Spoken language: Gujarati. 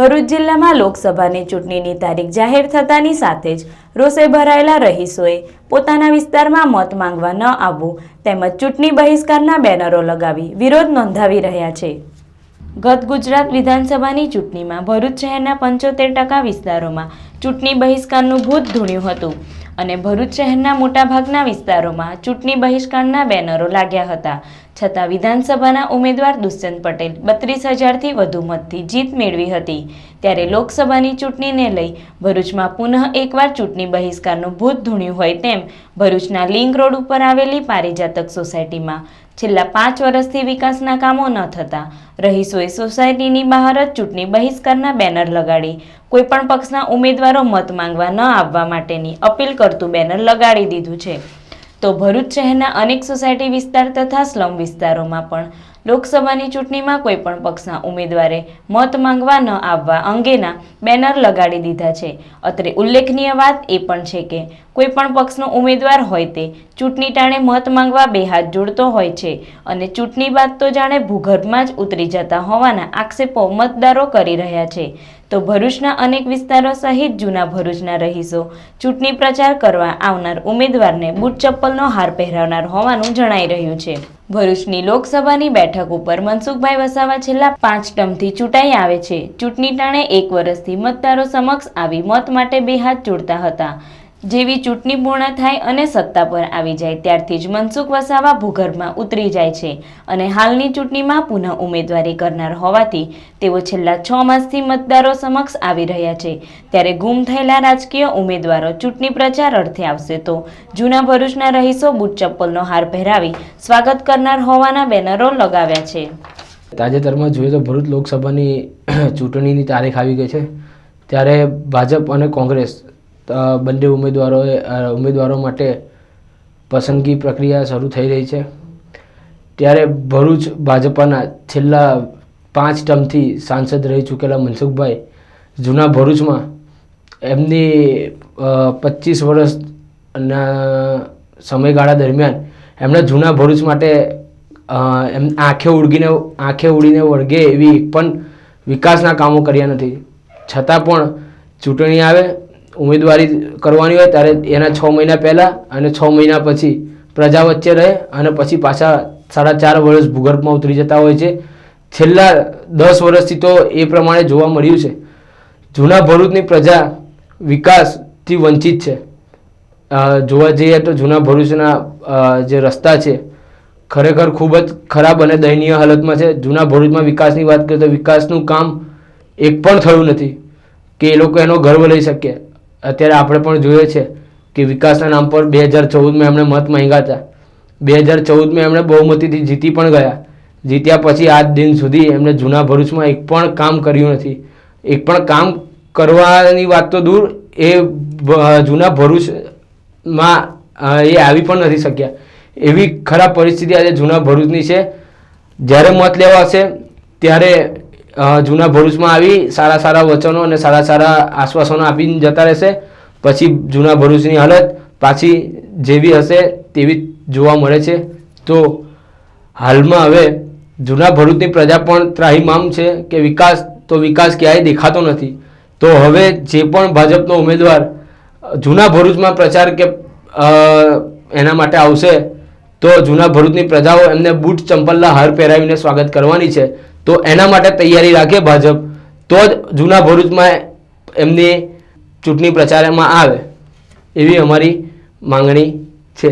ભરૂચ જિલ્લામાં લોકસભાની ચૂંટણીની તારીખ જાહેર થતાની સાથે જ રોષે ભરાયેલા રહીશોએ પોતાના વિસ્તારમાં મત માંગવા ન આવવું તેમજ ચૂંટણી બહિષ્કારના બેનરો લગાવી વિરોધ નોંધાવી રહ્યા છે. ગત ગુજરાત વિધાનસભાની ચૂંટણીમાં ભરૂચ શહેરના પંચોતેર ટકા વિસ્તારોમાં ચૂંટણી બહિષ્કારનું ભૂત ધૂણ્યું હતું અને ભરૂચ શહેરના મોટાભાગના વિસ્તારોમાં ચૂંટણી બહિષ્કારના બેનરો લાગ્યા હતા. છતાં વિધાનસભાના ઉમેદવાર દુષ્યંત પટેલ બત્રીસ હજારથી વધુ મતથી જીત મેળવી હતી. ત્યારે લોકસભાની ચૂંટણીને લઈ ભરૂચમાં પુનઃ એકવાર ચૂંટણી બહિષ્કારનું ભૂત ધૂણ્યું હોય તેમ ભરૂચના લિંક રોડ ઉપર આવેલી પારિજાતક સોસાયટીમાં છેલ્લા પાંચ વર્ષથી વિકાસના કામો ન થતા રહીશોએ સોસાયટીની બહાર જ ચૂંટણી બહિષ્કારના બેનર લગાડી. કોઈપણ પક્ષના ઉમેદવારો મત માંગવા ન આવવા માટેની અપીલ કરતું બેનર લગાડી દીધું છે. તો ભરૂચ શહેરના અનેક સોસાયટી વિસ્તાર તથા સ્લમ વિસ્તારોમાં પણ લોકસભાની ચૂંટણીમાં કોઈપણ પક્ષના ઉમેદવારે મત માંગવા ન આવવા અંગેના બેનર લગાડી દીધા છે. અત્રે ઉલ્લેખનીય વાત એ પણ છે કે, કોઈપણ પક્ષનો ઉમેદવાર હોય તે ચૂંટણી ટાણે મત માંગવા બે હાથ જોડતો હોય છે અને ચૂંટણી બાદ તો જાણે ભૂગર્ભમાં જ ઉતરી જતા હોવાના આક્ષેપો મતદારો કરી રહ્યા છે. તો ભરૂચના અનેક વિસ્તારો સહિત જૂના ભરૂચના રહીશો ચૂંટણી પ્રચાર કરવા આવનાર ઉમેદવારને બૂટ ચપ્પલનો હાર પહેરાવનાર હોવાનું જણાઈ રહ્યું છે. ભરૂચની લોકસભાની બેઠક ઉપર મનસુખભાઈ વસાવા છેલ્લા પાંચ ટર્મથી ચૂંટાઈ આવે છે. ચૂંટણી ટાણે એક વર્ષથી મતદારો સમક્ષ આવી મત માટે બે હાથ જોડતા હતા. જેવી ચૂંટણી પૂર્ણ થાય અને સત્તા પર આવી જાય, ત્યારથી જ મનસુખ વસાવા ભૂગર્ભમાં ઉતરી જાય છે અને હાલની ચૂંટણીમાં પુનઃ ઉમેદવારી કરનાર હોવાથી તેઓ છેલ્લા છ માસથી મતદારો સમક્ષ આવી રહ્યા છે. ત્યારે ગુમ થયેલા રાજકીય ઉમેદવારો ચૂંટણી પ્રચાર અર્થે આવશે તો જૂના ભરૂચના રહીશો બૂટ ચપ્પલનો હાર પહેરાવી સ્વાગત કરનાર હોવાના બેનરો લગાવ્યા છે. તાજેતરમાં જોઈએ તો ભરૂચ લોકસભાની ચૂંટણીની તારીખ આવી ગઈ છે. ત્યારે ભાજપ અને કોંગ્રેસ બંને ઉમેદવારોએ ઉમેદવારો માટે પસંદગી પ્રક્રિયા શરૂ થઈ રહી છે. ત્યારે ભરૂચ ભાજપાના છેલ્લા પાંચ ટર્મથી સાંસદ રહી ચૂકેલા મનસુખભાઈ જૂના ભરૂચમાં એમની પચીસ વર્ષના સમયગાળા દરમિયાન એમણે જૂના ભરૂચ માટે એમ આંખે ઉડગીને, આંખે ઉડીને વળગે એવી પણ વિકાસના કામો કર્યા નથી. છતાં પણ ચૂંટણી આવે ઉમેદવારી કરવાની હોય ત્યારે એના છ મહિના પહેલાં અને છ મહિના પછી પ્રજા વચ્ચે રહે અને પછી પાછા સાડા ચાર વર્ષ ભૂગર્ભમાં ઉતરી જતા હોય છે. છેલ્લા દસ વર્ષથી તો એ પ્રમાણે જોવા મળ્યું છે. જૂના ભરૂચની પ્રજા વિકાસથી વંચિત છે. જોવા જઈએ તો જૂના ભરૂચના જે રસ્તા છે, ખરેખર ખૂબ જ ખરાબ અને દયનીય હાલતમાં છે. જૂના ભરૂચમાં વિકાસની વાત કરીએ તો વિકાસનું કામ એક પણ થયું નથી કે એ લોકો એનો ગર્વ લઈ શકે. અત્યારે આપણે પણ જોઈએ છે કે વિકાસના નામ પર બે હજાર ચૌદમાં એમણે મત માંગ્યા હતા. બે હજાર ચૌદમાં એમણે બહુમતીથી જીતી પણ ગયા. જીત્યા પછી આજ દિન સુધી એમણે જૂના ભરૂચમાં એક પણ કામ કર્યું નથી. એક પણ કામ કરવાની વાત તો દૂર એ જૂના ભરૂચમાં એ આવી પણ નથી શક્યા. એવી ખરાબ પરિસ્થિતિ આજે જૂના ભરૂચની છે. જ્યારે મત લેવા હશે, ત્યારે જૂના ભરૂચમાં આવી સારા સારા વચનો અને સારા સારા આશ્વાસનો આપીને જતા રહેશે. પછી જૂના ભરૂચની હાલત પાછી જેવી હશે તેવી જોવા મળે છે. તો હાલમાં હવે જૂના ભરૂચની પ્રજા પણ ત્રાહિમામ છે કે વિકાસ, તો વિકાસ ક્યાંય દેખાતો નથી. તો હવે જે પણ ભાજપનો ઉમેદવાર જૂના ભરૂચમાં પ્રચાર કે એના માટે આવશે, તો જૂના ભરૂચની પ્રજાઓ એમને બૂટ ચંપલના હાર પહેરાવીને સ્વાગત કરવાની છે. તો એના માટે તૈયારી રાખે ભાજપ. તો જ જૂના ભરૂચમાં એમની ચૂંટણી પ્રચારમાં આવે એવી અમારી માંગણી છે.